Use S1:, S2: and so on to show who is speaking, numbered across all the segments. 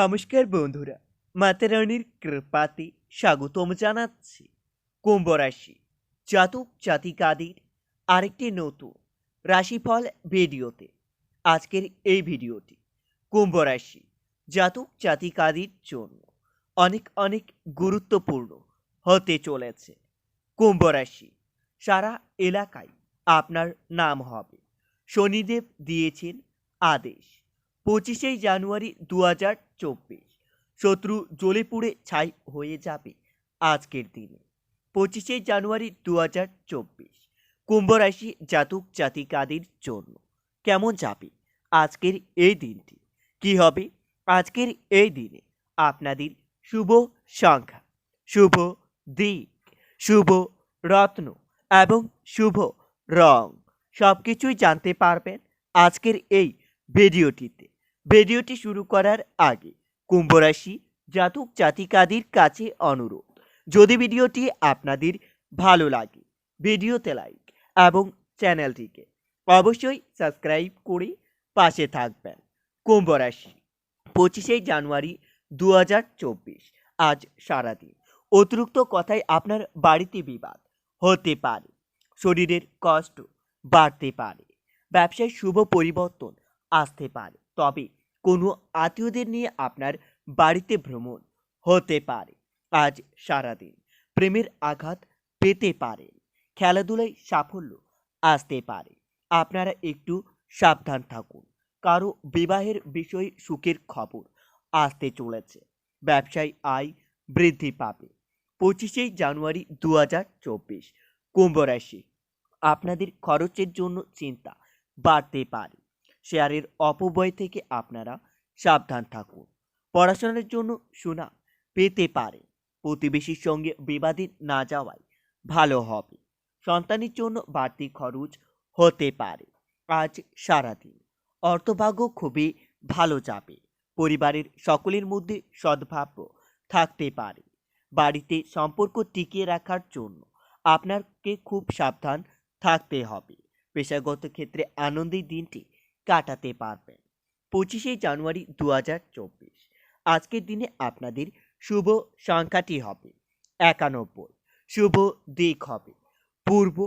S1: নমস্কার বন্ধুরা মাতারানির কৃপাতে স্বাগতম জানাচ্ছি। কুম্ভ রাশি, জাতক জাতিকাদের আরেকটি নতুন রাশিফল ভিডিওতে। আজকের এই ভিডিওটি কুম্ভ রাশি, জাতক জাতিকাদের জন্য অনেক অনেক গুরুত্বপূর্ণ হতে চলেছে। কুম্ভ রাশি, সারা এলাকায় আপনার নাম হবে। শনিদেব দিয়েছেন আদেশ। পঁচিশে জানুয়ারি দু হাজার চব্বিশ। শত্রু জ্বলে পুড়ে ছাই হয়ে যাবে আজকের দিনে। পঁচিশে জানুয়ারি দু হাজার চব্বিশ। কুম্ভ রাশি জাতক জাতিকাদের জন্য কেমন যাবে আজকের এই দিনটি? কি হবে আজকের এই দিনে? আপনাদের শুভ সংখ্যা, শুভ দিক, শুভ রত্ন এবং শুভ রং। সব কিছুই জানতে পারবেন আজকের এই ভিডিওটিতে। ভিডিওটি শুরু করার আগে কুম্ভ রাশি জাতক জাতিকাদের কাছে অনুরোধ, যদি ভিডিওটি আপনাদের ভালো লাগে, ভিডিওতে লাইক এবং চ্যানেলটিকে অবশ্যই সাবস্ক্রাইব করে পাশে থাকবেন। কুম্ভ রাশি পঁচিশে জানুয়ারি দু হাজার চব্বিশ, আজ সারাদিন। অতিরিক্ত কথায় আপনার বাড়িতে বিবাদ হতে পারে, শরীরের কষ্ট বাড়তে পারে, ব্যবসায় শুভ পরিবর্তন আসতে পারে। তবে কোনো আত্মীয়দের নিয়ে আপনার বাড়িতে ভ্রমণ হতে পারে। আজ সারাদিন প্রেমের আঘাত পেতে পারেন খেলাধুলায় সাফল্য আসতে পারে। আপনারা একটু সাবধান থাকুন। কারও বিবাহের বিষয়ে সুখের খবর আসতে চলেছে। ব্যবসায় আয় বৃদ্ধি পাবে। পঁচিশে জানুয়ারি দু হাজার চব্বিশ। কুম্ভ রাশি। আপনাদের খরচের জন্য চিন্তা বাড়তে পারে। শেয়ারের অপব্যয় থেকে আপনারা সাবধান থাকুন। পড়াশোনার জন্য সুনাম পেতে পারে প্রতিবেশীর সঙ্গে বিবাদে না যাওয়াই ভালো হবে। সন্তানের জন্য বাড়তি খরচ হতে পারে। আজ সারাদিন অর্থভাগ্য খুবই ভালো যাবে। পরিবারের সকলের মধ্যে সদ্ভাব্য থাকতে পারে। বাড়িতে সম্পর্ক টিকিয়ে রাখার জন্য আপনাকে খুব সাবধান থাকতে হবে। পেশাগত ক্ষেত্রে আনন্দের দিনটি কাটাতে পারবেন। পঁচিশে জানুয়ারি দু হাজার চব্বিশ। আজকের দিনে আপনাদের শুভ সংখ্যাটি হবে একানব্বই। শুভ দিক হবে পূর্ব,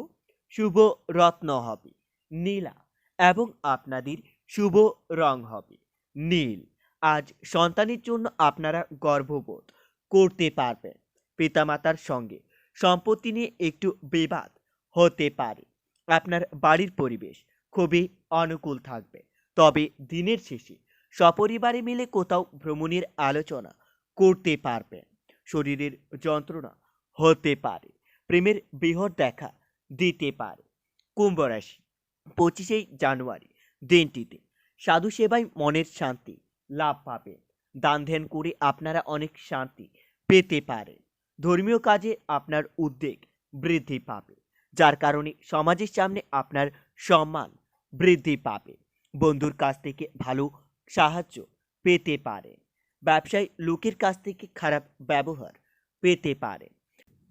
S1: শুভ রত্ন হবে নীলা এবং আপনাদের শুভ রং হবে নীল। আজ সন্তানের জন্য আপনারা গর্ববোধ করতে পারবেন। পিতামাতার সঙ্গে সম্পত্তি নিয়ে একটু বিবাদ হতে পারে। আপনার বাড়ির পরিবেশ খুবই অনুকূল থাকবে। তবে দিনের শেষে সপরিবারে মিলে কোথাও ভ্রমণের আলোচনা করতে পারবেন শরীরের যন্ত্রণা হতে পারে, প্রেমের বৃহৎ দেখা দিতে পারে। কুম্ভ রাশি, পঁচিশে জানুয়ারি দিনটিতে সাধু সেবায় মনের শান্তি লাভ পাবেন দান ধ্যান করে আপনারা অনেক শান্তি পেতে পারেন। ধর্মীয় কাজে আপনার উদ্বেগ বৃদ্ধি পাবে, যার কারণে সমাজের সামনে আপনার সম্মান বৃদ্ধি পাবে। বন্ধুর কাছ থেকে ভালো সাহায্য পেতে পারে। ব্যবসায় লোকের কাছ থেকে খারাপ ব্যবহার পেতে পারেন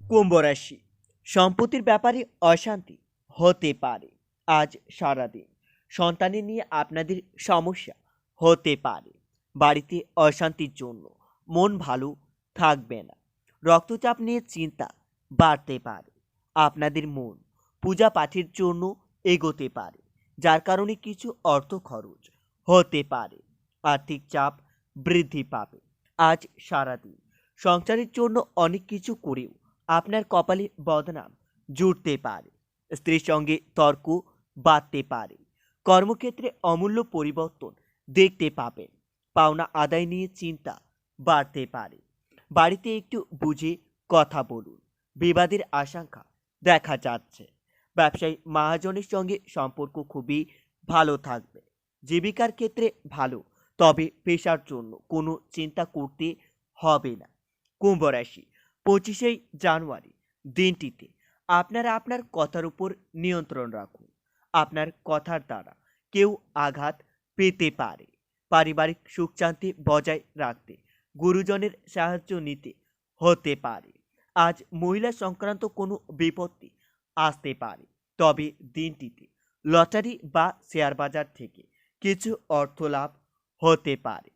S1: কুম্ভ রাশি, সম্পত্তির ব্যাপারে অশান্তি হতে পারে আজ সারাদিন। সন্তানের নিয়ে আপনাদের সমস্যা হতে পারে। বাড়িতে অশান্তির জন্য মন ভালো থাকবে না। রক্তচাপ নিয়ে চিন্তা বাড়তে পারে। আপনাদের মন পূজা পাঠের জন্য এগোতে পারে। যার কারণে কিছু অর্থ খরচ হতে পারে। আর্থিক চাপ বৃদ্ধি পাবে। আজ সারাদিন সংসারের জন্য অনেক কিছু করেও আপনার কপালে বদনাম জুটতে পারে। স্ত্রীর সঙ্গে তর্ক বাড়তে পারে। কর্মক্ষেত্রে অমূল্য পরিবর্তন দেখতে পাবেন। পাওনা আদায় নিয়ে চিন্তা বাড়তে পারে। বাড়িতে একটু বুঝে কথা বলুন। বিবাদের আশঙ্কা দেখা যাচ্ছে। ব্যবসায়ী মহাজনের সঙ্গে সম্পর্ক খুবই ভালো থাকবে। জীবিকার ক্ষেত্রে ভালো, তবে পেশার জন্য কোনো চিন্তা করতে হবে না। কুম্ভ রাশি, পঁচিশে জানুয়ারি দিনটিতে আপনারা আপনার কথার উপর নিয়ন্ত্রণ রাখুন। আপনার কথার দ্বারা কেউ আঘাত পেতে পারে। পারিবারিক সুখ শান্তি বজায় রাখতে গুরুজনের সাহায্য নিতে হতে পারে। আজ মহিলা সংক্রান্ত কোনো বিপত্তি আসতে পারে। তবে দিনটিতে লটারি বা শেয়ার বাজার থেকে কিছু অর্থ লাভ হতে পারে।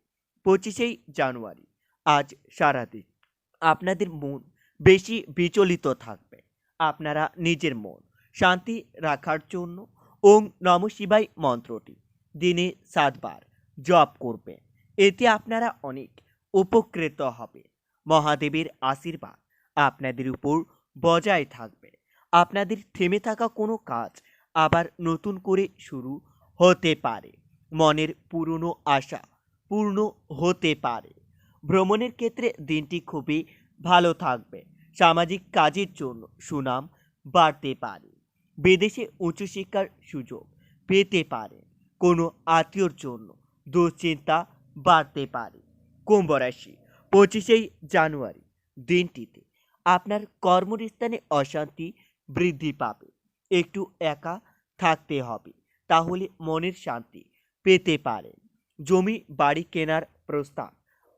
S1: পঁচিশেই জানুয়ারি, আজ সারাদিন। আপনাদের মন বেশি বিচলিত থাকবে। আপনারা নিজের মন শান্তি রাখার জন্য ওং নম শিবাই মন্ত্রটি দিনে সাতবার জপ করবেন। এতে আপনারা অনেক উপকৃত হবে মহাদেবের আশীর্বাদ আপনাদের উপর বজায় থাকবে। আপনাদের থেমে থাকা কোনো কাজ আবার নতুন করে শুরু হতে পারে। মনের পুরনো আশা পূর্ণ হতে পারে। ভ্রমণের ক্ষেত্রে দিনটি খুবই ভালো থাকবে। সামাজিক কাজের জন্য সুনাম বাড়তে পারে। বিদেশে উচ্চশিক্ষার সুযোগ পেতে পারে। কোনো আত্মীয়র জন্য দুশ্চিন্তা বাড়তে পারে। কুম্ভ রাশি, পঁচিশেই জানুয়ারি দিনটিতে আপনার কর্মস্থানে অশান্তি বৃদ্ধি পাবে। একটু একা থাকতে হবে, তাহলে মনের শান্তি পেতে পারেন। জমি বাড়ি কেনার প্রস্তাব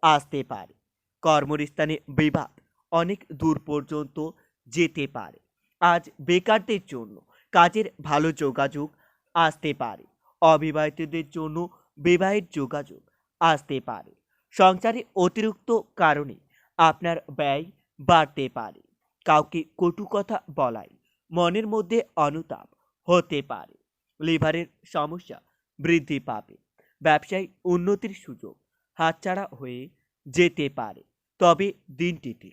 S1: আসতে পারে। কর্মস্থানে বিবাদ অনেক দূর পর্যন্ত যেতে পারে। আজ বেকারদের জন্য কাজের ভালো যোগাযোগ আসতে পারে। অবিবাহিতদের জন্য বিবাহের যোগাযোগ আসতে পারে। সংসারে অতিরিক্ত কারণে আপনার ব্যয় বাড়তে পারে। কাউকে কটু কথা বলায় মনের মধ্যে অনুতাপ হতে পারে। লিভারের সমস্যা বৃদ্ধি পাবে। ব্যবসায় উন্নতির সুযোগ হাতছাড়া হয়ে যেতে পারে। তবে দিনটিতে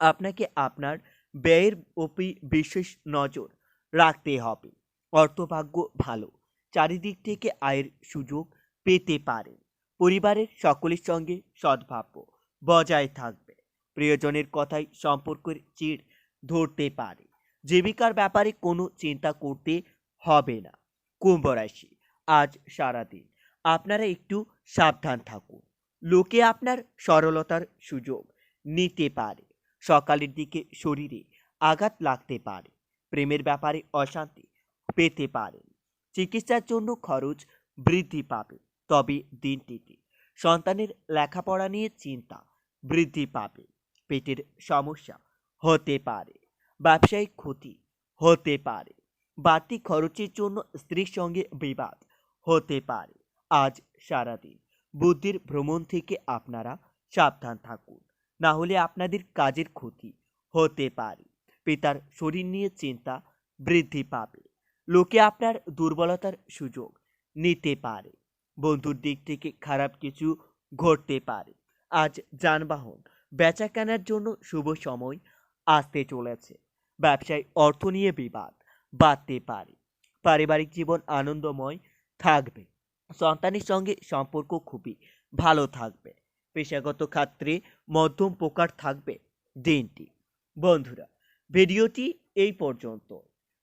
S1: আপনাকে আপনার ব্যয়ের উপর বিশেষ নজর রাখতে হবে। অর্থভাগ্য ভালো। চারিদিক থেকে আয়ের সুযোগ পেতে পারেন। পরিবারের সকলের সঙ্গে সদ্ভাব্য বজায় থাকবে। প্রিয়জনের কথায় সম্পর্কের চিড় ধরতে পারে। জীবিকার ব্যাপারে কোনো চিন্তা করতে হবে না। কুম্ভ রাশি, আজ সারাদিন। আপনারা একটু সাবধান থাকুন। লোকে আপনার সরলতার সুযোগ নিতে পারে। সকালের দিকে শরীরে আঘাত লাগতে পারে। প্রেমের ব্যাপারে অশান্তি পেতে পারেন। চিকিৎসার জন্য খরচ বৃদ্ধি পাবে, তবে দিনটিতে সন্তানের লেখাপড়া নিয়ে চিন্তা বৃদ্ধি পাবে। পেটের সমস্যা হতে পারে। ব্যবসায়িক ক্ষতি হতে পারে। বাড়তি খরচের জন্য স্ত্রীর সঙ্গে বিবাদ হতে পারে। আজ সারাদিন বুদ্ধির ভ্রমণ থেকে আপনারা সাবধান থাকুন। না হলে আপনাদের কাজের ক্ষতি হতে পারে। পিতার শরীর নিয়ে চিন্তা বৃদ্ধি পাবে। লোকে আপনার দুর্বলতার সুযোগ নিতে পারে। বন্ধুর দিক থেকে খারাপ কিছু ঘটতে পারে। আজ যানবাহন বেচা কেনার জন্য শুভ সময় আসতে চলেছে। ব্যবসায় অর্থ নিয়ে বিবাদ, বাড়তে পারে। পারিবারিক জীবন আনন্দময় থাকবে। সন্তানের সঙ্গে সম্পর্ক খুবই ভালো থাকবে। পেশাগত ক্ষেত্রে মধ্যম প্রকার থাকবে দিনটি। বন্ধুরা, ভিডিওটি এই পর্যন্ত।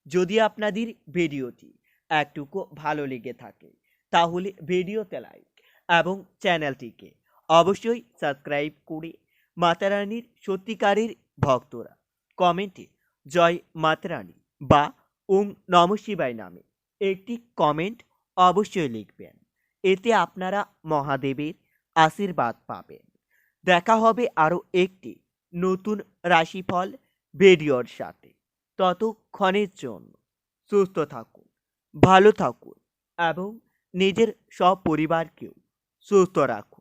S1: যদি আপনাদের ভিডিওটি একটুকু ভালো লেগে থাকে, তাহলে ভিডিওতে লাইক এবং চ্যানেলটিকে অবশ্যই সাবস্ক্রাইব করে মাতারানীর সত্যিকারের ভক্তরা কমেন্টে জয় মাতারানী বা ওং নম শিবায় নামে একটি কমেন্ট অবশ্যই লিখবেন। এতে আপনারা মহাদেবের আশীর্বাদ পাবেন। দেখা হবে আরও একটি নতুন রাশিফল ভিডিওর সাথে। ততক্ষণের জন্য সুস্থ থাকুন, ভালো থাকুন এবং নিজের সব পরিবারকেও সুস্থ রাখুন।